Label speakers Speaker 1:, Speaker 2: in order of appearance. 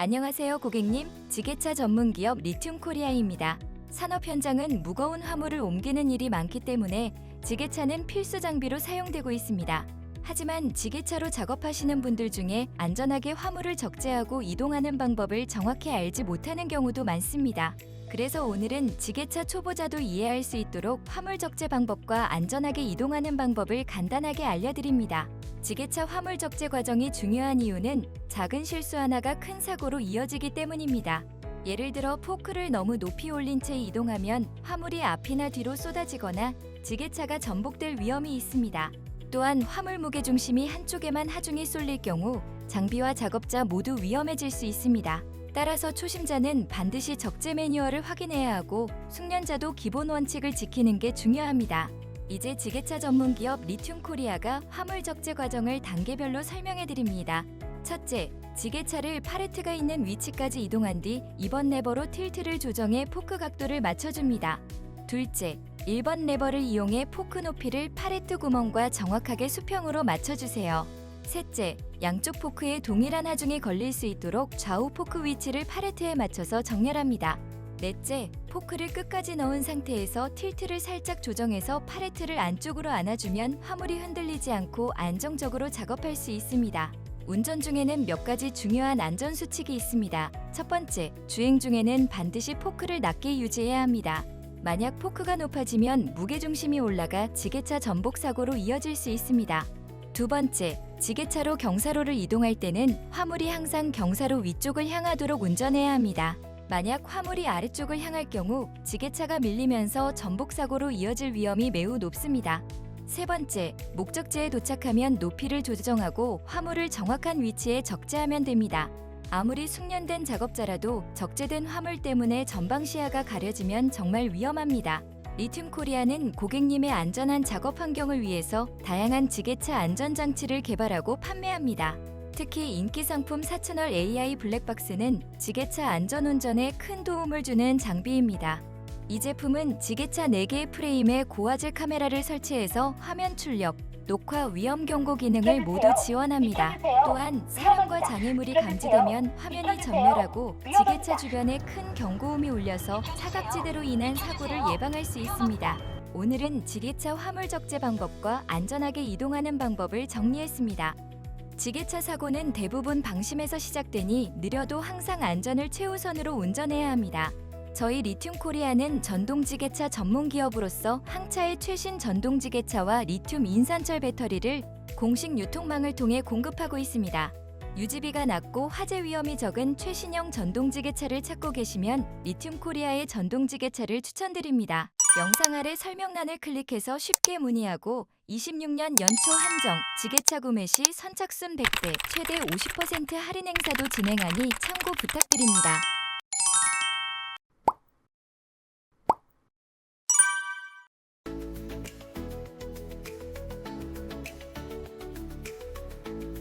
Speaker 1: 안녕하세요, 고객님. 지게차 전문 기업 리튬 코리아입니다. 산업 현장은 무거운 화물을 옮기는 일이 많기 때문에 지게차는 필수 장비로 사용되고 있습니다. 하지만 지게차로 작업하시는 분들 중에 안전하게 화물을 적재하고 이동하는 방법을 정확히 알지 못하는 경우도 많습니다. 그래서 오늘은 지게차 초보자도 이해할 수 있도록 화물 적재 방법과 안전하게 이동하는 방법을 간단하게 알려드립니다. 지게차 화물 적재 과정이 중요한 이유는 작은 실수 하나가 큰 사고로 이어지기 때문입니다. 예를 들어 포크를 너무 높이 올린 채 이동하면 화물이 앞이나 뒤로 쏟아지거나 지게차가 전복될 위험이 있습니다. 또한 화물 무게 중심이 한쪽에만 하중이 쏠릴 경우 장비와 작업자 모두 위험해질 수 있습니다. 따라서 초심자는 반드시 적재 매뉴얼을 확인해야 하고 숙련자도 기본 원칙을 지키는 게 중요합니다. 이제 지게차 전문 기업 리튬 코리아가 화물 적재 과정을 단계별로 설명해 드립니다. 첫째, 지게차를 파레트가 있는 위치까지 이동한 뒤 2번 레버로 틸트를 조정해 포크 각도를 맞춰줍니다. 둘째, 1번 레버를 이용해 포크 높이를 파레트 구멍과 정확하게 수평으로 맞춰주세요. 셋째, 양쪽 포크에 동일한 하중이 걸릴 수 있도록 좌우 포크 위치를 파레트에 맞춰서 정렬합니다. 넷째, 포크를 끝까지 넣은 상태에서 틸트를 살짝 조정해서 파레트를 안쪽으로 안아주면 화물이 흔들리지 않고 안정적으로 작업할 수 있습니다. 운전 중에는 몇 가지 중요한 안전 수칙이 있습니다. 첫 번째, 주행 중에는 반드시 포크를 낮게 유지해야 합니다. 만약 포크가 높아지면 무게 중심이 올라가 지게차 전복 사고로 이어질 수 있습니다. 두 번째, 지게차로 경사로를 이동할 때는 화물이 항상 경사로 위쪽을 향하도록 운전해야 합니다. 만약 화물이 아래쪽을 향할 경우 지게차가 밀리면서 전복 사고로 이어질 위험이 매우 높습니다. 세 번째, 목적지에 도착하면 높이를 조정하고 화물을 정확한 위치에 적재하면 됩니다. 아무리 숙련된 작업자라도 적재된 화물 때문에 전방 시야가 가려지면 정말 위험합니다. 리튬 코리아는 고객님의 안전한 작업 환경을 위해서 다양한 지게차 안전 장치를 개발하고 판매합니다. 특히 인기 상품 사천월 AI 블랙박스는 지게차 안전 운전에 큰 도움을 주는 장비입니다. 이 제품은 지게차 4개의 프레임에 고화질 카메라를 설치해서 화면 출력, 녹화 위험 경고 기능을 모두 지원합니다. 또한 사람과 장애물이 감지되면 화면이 전멸하고 지게차 주변에 큰 경고음이 울려서 사각지대로 인한 사고를 예방할 수 있습니다. 오늘은 지게차 화물 적재 방법과 안전하게 이동하는 방법을 정리했습니다. 지게차 사고는 대부분 방심에서 시작되니 느려도 항상 안전을 최우선으로 운전해야 합니다. 저희 리튬 코리아는 전동 지게차 전문 기업으로서 항차의 최신 전동 지게차와 리튬 인산철 배터리를 공식 유통망을 통해 공급하고 있습니다. 유지비가 낮고 화재 위험이 적은 최신형 전동 지게차를 찾고 계시면 리튬 코리아의 전동 지게차를 추천드립니다. 영상 아래 설명란을 클릭해서 쉽게 문의하고 26년 연초 한정 지게차 구매 시 선착순 100대 최대 50% 할인 행사도 진행하니 참고 부탁드립니다.